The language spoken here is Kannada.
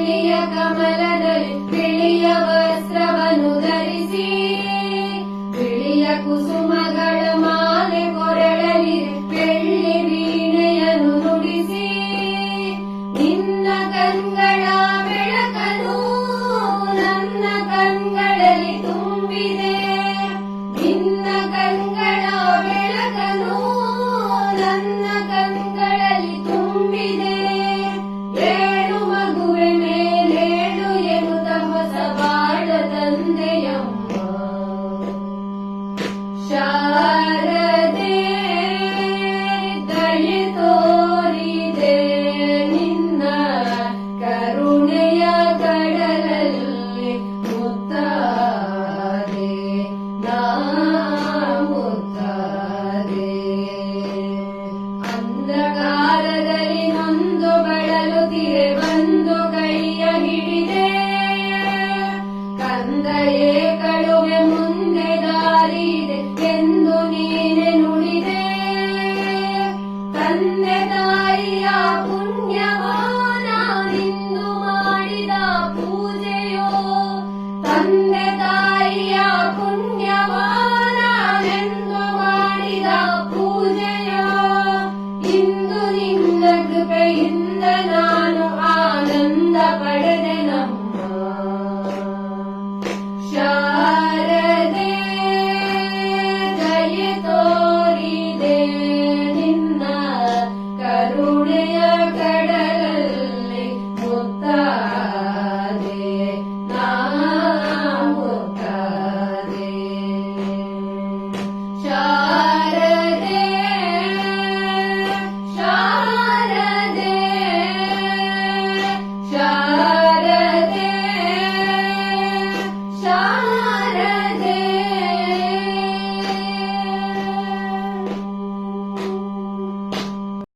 ಕಾಲದಲ್ಲಿ ಬಿಳಿಯ ವಸ್ತ್ರವನ್ನು ಧರಿಸಿ ಬಿಳಿಯ ಕುಸುಮಗಳ ಮಾಲೆ ಕೊರಳಲಿ ಬೆಳ್ಳಿ ವೀಣೆಯನ್ನು ನುಡಿಸಿ, ನಿನ್ನ ಕಣ್ಗಳ ಬೆಳಕನು ನನ್ನ ಕಣ್ಗಳಲ್ಲಿ ತುಂಬಿದೆ. ನಿನ್ನ ಶಾರದೆ ದಯೆ ನಿನ್ನ ಕರುಣೆಯ ನಾ ಅಂಧಕಾರದಲ್ಲಿ ನೊಂದು ಬಳಲುತ್ತಿರೆ ನಾನು ಆನಂದ ಪಡೆದೆ ನಮ್ಮ